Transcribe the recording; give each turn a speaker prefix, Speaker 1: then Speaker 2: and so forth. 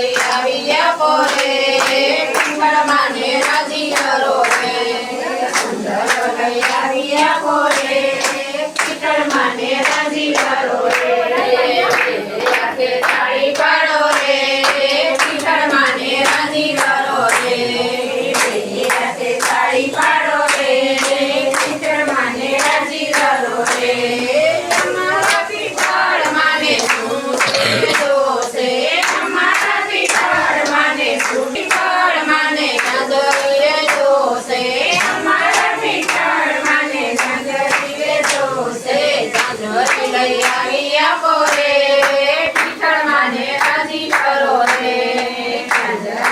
Speaker 1: લઈ આવી ગયા પોરે કુંડળમાં ને રાજી સુંદર લઈ આવી ગયા પોરે